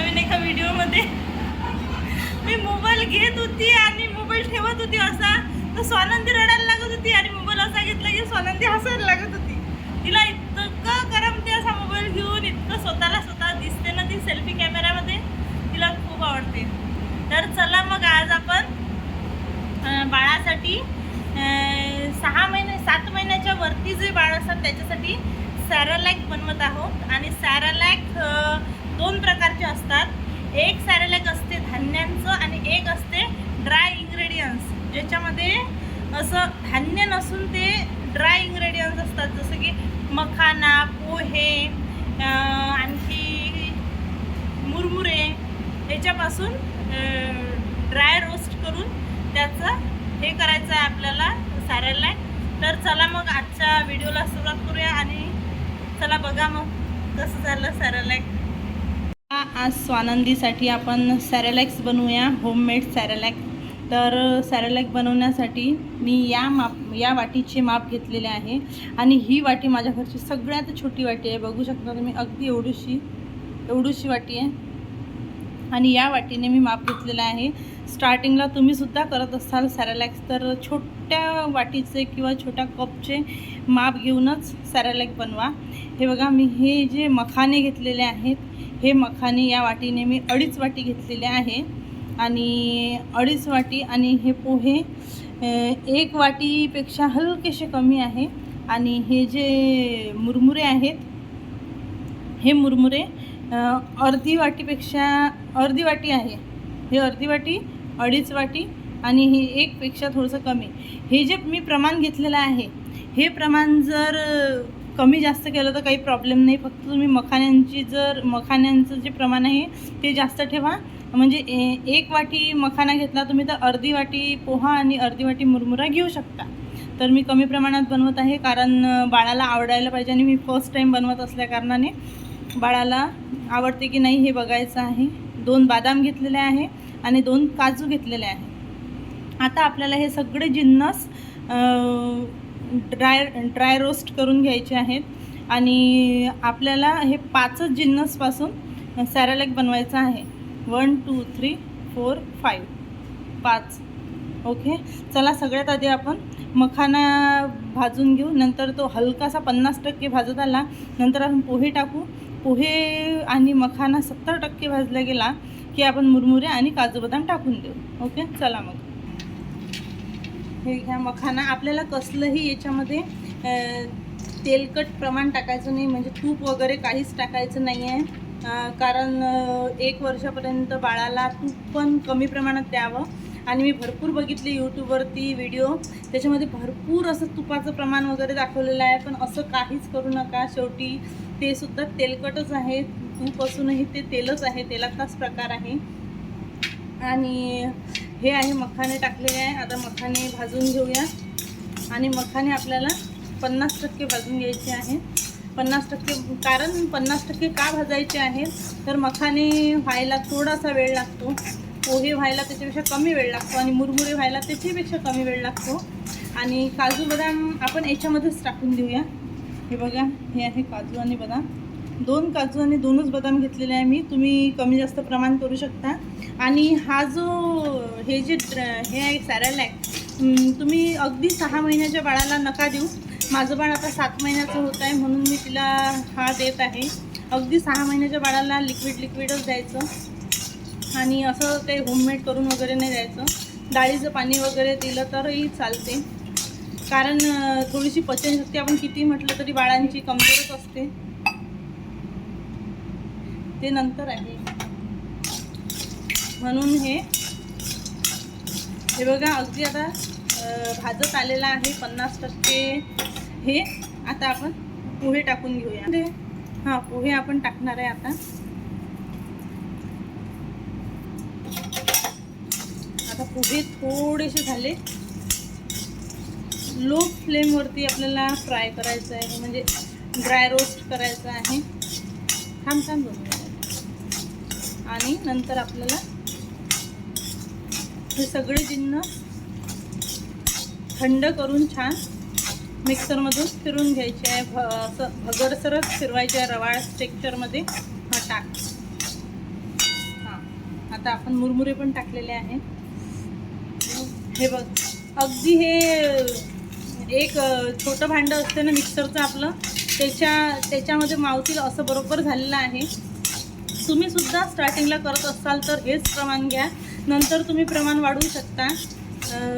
नवीन एका व्हिडिओमध्ये. मी मोबाईल घेत होती आणि मोबाईल ठेवत होती असा. तर स्वानंदी रडायला लागत होती आणि मोबाईल असा घेतला की स्वानंदी हसायला लागत होती. तिला इतकं करमते असा मोबाईल घेऊन इतकं स्वतःला स्वतः दिसते ना ती सेल्फी कॅमेऱ्यामध्ये तिला खूप आवडते. तर चला मग आज आपण बाळासाठी सहा महिने सात महिन्याच्या वरती जे बाळ असतात त्याच्यासाठी सॅरालॅक बनवत आहोत. आणि सॅरालॅक दोन प्रकारचे असतात. एक सॅरालॅक असते धान्यांचं आणि एक असते ड्राय इंग्रेडियंट्स ज्याच्यामध्ये असं धान्य नसून ते ड्राय इंग्रेडियन्स असतात. जसं की मखाना पोहे आणखी मुरमुरे याच्यापासून ड्राय रोस्ट करून त्याचं हे करायचं आहे आपल्याला सॅरेलॅक तर चला मग आजच्या व्हिडिओला सुरुवात करूया आणि चला बघा मग कसं झालं सॅरेलॅक आज स्वानंदीसाठी आपण सॅरेलॅक्स बनवूया होममेड सॅरेलॅक तर सॅरेलॅक बनवण्यासाठी मी या माप या वाटीचे माप घेतलेले आहे. आणि ही वाटी माझ्या घरची सगळ्यात छोटी वाटी आहे. बघू शकता तुम्ही अगदी एवढीशी एवढीशी वाटी आहे. आणि या वाटीने मी माप घेतलेलं आहे. स्टार्टिंगला तुम्ही सुद्धा करत असाल सॅरेलॅक्स तर छोट्या वाटीचे किंवा छोट्या कपचे माप घेऊनच सॅरेलॅक बनवा. हे बघा मी हे जे मखाने घेतलेले आहेत हे मखाने या वाटीने मी अडीच वाटी घेतलेले आहे. आणि अडीच वाटी आणि हे पोहे एक वाटीपेक्षा हलकेसे कमी आहे. आणि हे जे मुरमुरे आहेत हे मुरमुरे अर्धी वाटीपेक्षा अर्धी वाटी आहे. हे अर्धी वाटी अडीच वाटी आणि हे एकपेक्षा थोडंसं कमी. हे जे मी प्रमाण घेतलेलं आहे हे प्रमाण जर कमी जास्त केलं तर काही प्रॉब्लेम नाही. फक्त तुम्ही मखाण्यांची जर मखाण्यांचं जे प्रमाण आहे ते जास्त ठेवा. म्हणजे ए एक वाटी मखाना घेतला तुम्ही तर अर्धी वाटी पोहा आणि अर्धी वाटी मुरमुरा घेऊ शकता. तर मी कमी प्रमाणात बनवत आहे कारण बाळाला आवडायला पाहिजे आणि मी फर्स्ट टाईम बनवत असल्या कारणाने बाळाला आवडते की नाही हे बघायचं आहे. दोन बादाम घेतलेले आहे आणि दोन काजू घेतलेले आहे. आता आपल्याला हे सगळे जिन्नस ड्राय ड्राय रोस्ट करून घ्यायचे आहेत. आणि आपल्याला हे पाचच जिन्नसपासून सॅरॅलॅक बनवायचं आहे. One two three four five. पाच. ओके? चला सगळ्यात आधी आपण मखाना भाजून घेऊ. नंतर तो हलकासा पन्नास टक्के भाजत आला. नंतर आपण पोहे टाकू. पोहे आणि मखाना सत्तर टक्के भाजला गेला की आपण मुरमुरे आणि काजू बदाम टाकून देऊ. ओके? चला मग. हे घ्या. मखाना आपल्याला कसलंही याच्यामध्ये तेलकट प्रमाण टाकायचं नाही. म्हणजे तूप वगैरे काहीच टाकायचं नाही आहे कारण एक वर्षापर्यंत बाळाला तूप पण कमी प्रमाणात द्यावं. आणि मी भरपूर बघितले यूट्यूबवरती व्हिडिओ. त्याच्यामध्ये भरपूर असं तुपाचं प्रमाण वगैरे दाखवलेलं आहे. पण असं काहीच करू नका. शेवटी ते सुद्धा तेलकटच आहे. तूप असूनही ते तेलच आहे. तेलाचाच प्रकार आहे. आणि हे आहे मखाने टाकलेले आहे. आता मखाने भाजून घेऊया. आणि मखाने आपल्याला पन्नास टक्के भाजून घ्यायचे आहे. पन्नास टक्के कारण पन्नास टक्के का भाजायचे आहे? तर मखाने व्हायला थोडासा वेळ लागतो. पोहे व्हायला त्याच्यापेक्षा कमी वेळ लागतो आणि मुरमुरे व्हायला त्याच्यापेक्षा कमी वेळ लागतो. आणि काजू बदाम आपण याच्यामध्येच टाकून देऊया. हे बघा हे आहे काजू आणि बदाम. दोन काजू आणि दोनच बदाम घेतलेले आहे मी. तुम्ही कमी जास्त प्रमाण करू शकता. आणि हा जो हे जे हे आहे सॅरॅलॅक तुम्ही अगदी सहा महिन्याच्या बाळाला नका देऊ. माझं बाळ आता सात महिन्याचं होत आहे म्हणून मी तिला हा देत आहे. अगदी सहा महिन्याच्या बाळाला लिक्विड लिक्विडच द्यायचं. आणि असं काही होममेड करून वगैरे नाही द्यायचं. डाळीचं पाणी वगैरे दिलं तरही चालते. कारण थोडीशी पचनशक्ती आपण किती म्हटलं तरी बाळांची कमजोरच असते. ते नंतर आहे. म्हणून हे हे बघा अगदी आता भाजत आलेला आहे पन्नास टक्के. हे आता आपण पोहे टाकून घेऊया. हा हां पोहे आपण टाकणार आहे आता. आता पोहे थोडेसे झाले. लो फ्लेमवरती आपल्याला फ्राय करायचं आहे. म्हणजे ड्राय रोस्ट करायचं आहे. थांब थांब बघूया आणि नंतर आपल्याला हे सगळे जिन्न थंड करून छान मिक्सरमधून फिरून घ्यायचे आहे. भ असं भगरसरच फिरवायचे आहे. रवाळ टेक्चरमध्ये हा टाक. आता आपण मुरमुरे पण टाकलेले आहे. हे बघ. अगदी हे एक छोटं भांडं असते ना मिक्सरचं आपलं त्याच्या त्याच्यामध्ये मावतील असं बरोबर झालेलं आहे. तुम्ही सुद्धा स्टार्टिंगला करत असाल तर हेच प्रमाण घ्या. नंतर तुम्ही प्रमाण वाढवू शकता.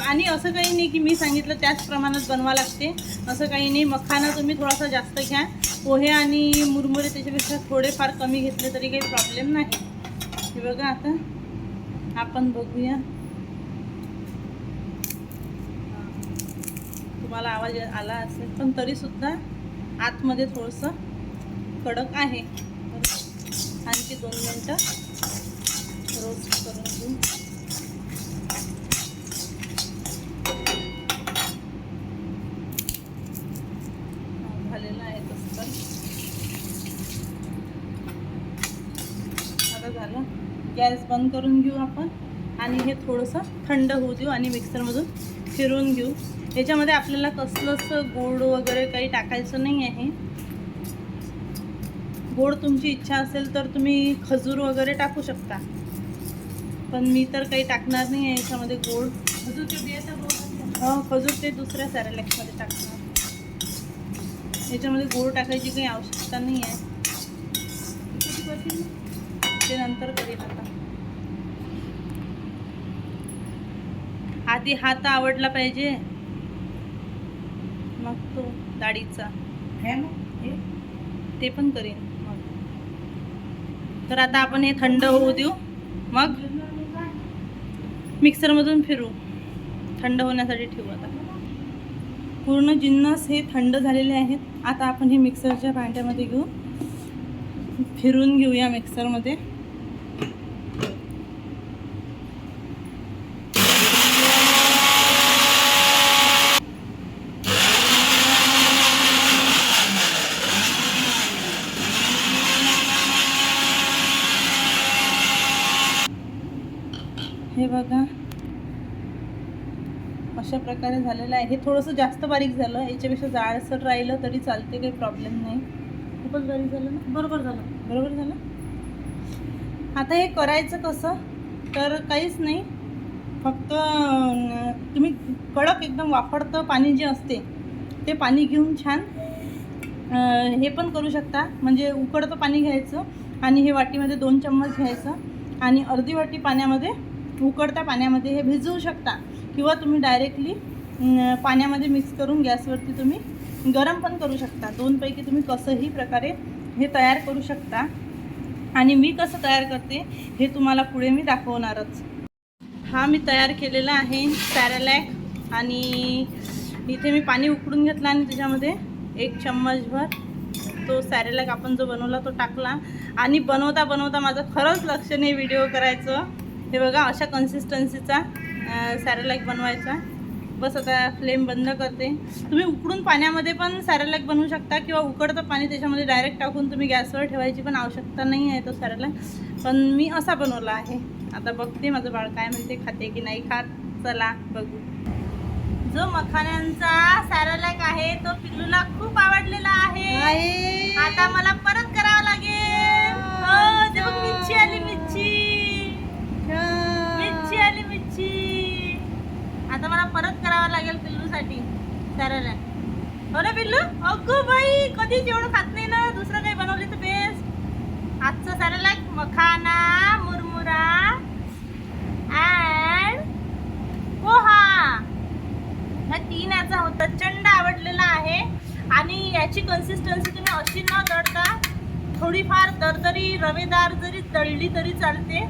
आणि असं काही नाही की मी सांगितलं त्याच प्रमाणात बनवा लागते. असं काही नाही मखाना तुम्ही थोडासा जास्त घ्या. पोहे आणि मुरमुरे त्याच्यापेक्षा थोडेफार कमी घेतले तरी काही प्रॉब्लेम नाही. हे बघा आता. आपण बघूया. तुम्हाला आवाज आला असेल पण तरीसुद्धा आतमध्ये थोडंसं कडक आहे. आणखी दोन मिनटं रोस्ट करून घेऊ. झालेलं आहे तसं. तर आता झालं. गॅस बंद करून घेऊ आपण आणि हे थोडंसं थंड होऊ देऊ आणि मिक्सरमधून फिरवून घेऊ. याच्यामध्ये आपल्याला कसलंच गोड वगैरे काही टाकायचं नाही आहे. गोड तुमची इच्छा असेल तर तुम्ही खजूर वगैरे टाकू शकता. पण मी तर काही टाकणार नाही आहे याच्यामध्ये गोड. खजूरचे गोड हो खजूर ते दुसऱ्या सॅरेलॅक्समध्ये टाकणार. याच्यामध्ये गोड टाकायची काही आवश्यकता नाही आहे. ते नंतर करीन आता. आधी हात आवडला पाहिजे. मग तो डाळीचा. ते पण करीन. तर आता आपण हे थंड होऊ देऊ. मग मिक्सरमधून फिरू. थंड होण्यासाठी ठेवू आता. पूर्ण जिन्नस हे थंड झालेले आहेत. आता आपण हे मिक्सरच्या भांड्यामध्ये घेऊ. फिरून घेऊया मिक्सरमध्ये. हे बघा. अशा प्रकारे झालेलं आहे. हे थोडंसं जास्त बारीक झालं. याच्यापेक्षा जाडसर राहिलं तरी चालते काही प्रॉब्लेम नाही. खूपच बारीक झालं ना? बरोबर झालं. बरोबर झालं? आता हे करायचं कसं? तर काहीच नाही. फक्त तुम्ही कडक एकदम वाफडतं पाणी जे असते ते पाणी घेऊन छान हे पण करू शकता. म्हणजे उकडतं पाणी घ्यायचं आणि हे वाटीमध्ये दोन चम्मच घ्यायचं आणि अर्धी वाटी पाण्यामध्ये उकडता पाण्यामध्ये हे भिजवू शकता. किंवा तुम्ही डायरेक्टली पाण्यामध्ये मिक्स करून गॅसवरती तुम्ही गरम पण करू शकता. दोनपैकी तुम्ही कसंही प्रकारे हे तयार करू शकता. आणि मी कसं तयार करते हे तुम्हाला पुढे मी दाखवणारच. हा मी तयार केलेला आहे पॅरालॅक आणि इथे मी पाणी उकडून घेतलं आणि त्याच्यामध्ये एक चम्मचभर तो सॅरेलॅक आपण जो बनवला तो टाकला. आणि बनवता बनवता माझं खरंच लक्ष नाही व्हिडिओ करायचं. हे बघा अशा कन्सिस्टन्सीचा सॅरेलॅक बनवायचा. बस आता फ्लेम बंद करते. तुम्ही उकडून पाण्यामध्ये पण सॅरेलॅक बनवू शकता किंवा उकडतं पाणी त्याच्यामध्ये डायरेक्ट टाकून तुम्ही गॅसवर ठेवायची पण आवश्यकता नाही आहे तो सॅरेलॅक पण मी असा बनवला आहे. आता बघते माझं बाळ काय म्हणते खाते की नाही खात? चला बघू. जो मखाण्यांचा सॅरेलॅक आहे तो पिल्लूला खूप आवडलेला आहे. आता मला परत करावं लागेल. हो, आली मला परत करावा लागेल पिल्लूसाठी. सॅरेलॅक हो ना पिल्लू? अगो बाई कधीच एवढं खात नाही ना. दुसरं काही बनवली तर बेस्ट आजचं सॅरेलॅक मखाना मुरमुरा अँड पोहा. ह्या तीन याचा प्रचंड आवडलेला आहे. आणि याची कन्सिस्टन्सी तुम्ही अशी न दळता थोडीफार दरदरी रवेदार जरी दळली तरी चालते.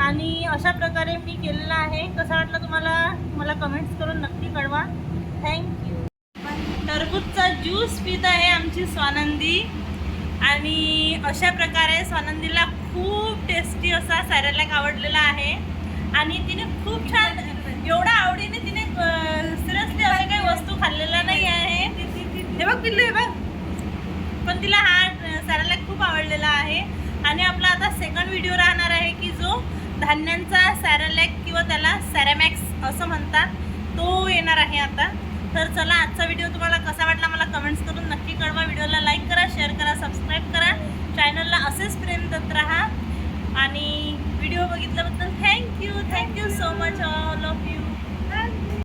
आणि अशा प्रकारे मी केलेलं आहे. कसं वाटलं तुम्हाला? मला कमेंट्स करून नक्की कळवा. थँक्यू टरबूजचा ज्यूस पित आहे आमची स्वानंदी. आणि अशा प्रकारे स्वानंदीला खूप टेस्टी असा सॅरेलॅक आवडलेला आहे. आणि तिने खूप छान एवढा आवडीने तिने सिरियसली अशा काही वस्तू खाल्लेल्या नाही आहे. हे बघ पिल्लू हे बघ. पण तिला हा सॅरेलॅक खूप आवडलेला आहे. आणि आपला आता सेकंड व्हिडिओ राहणार आहे की जो धान्यांचा सॅरेलॅक किंवा त्याला सॅरेमॅक्स असं म्हणतात तो येणार आहे आता. तर चला आजचा व्हिडिओ तुम्हाला कसा वाटला मला कमेंट्स करून नक्की कळवा. व्हिडिओला लाईक करा शेअर करा सबस्क्राईब करा. चॅनलला असेच प्रेम देत राहा. आणि video बघितल्याबद्दल thank you thank you so much all of you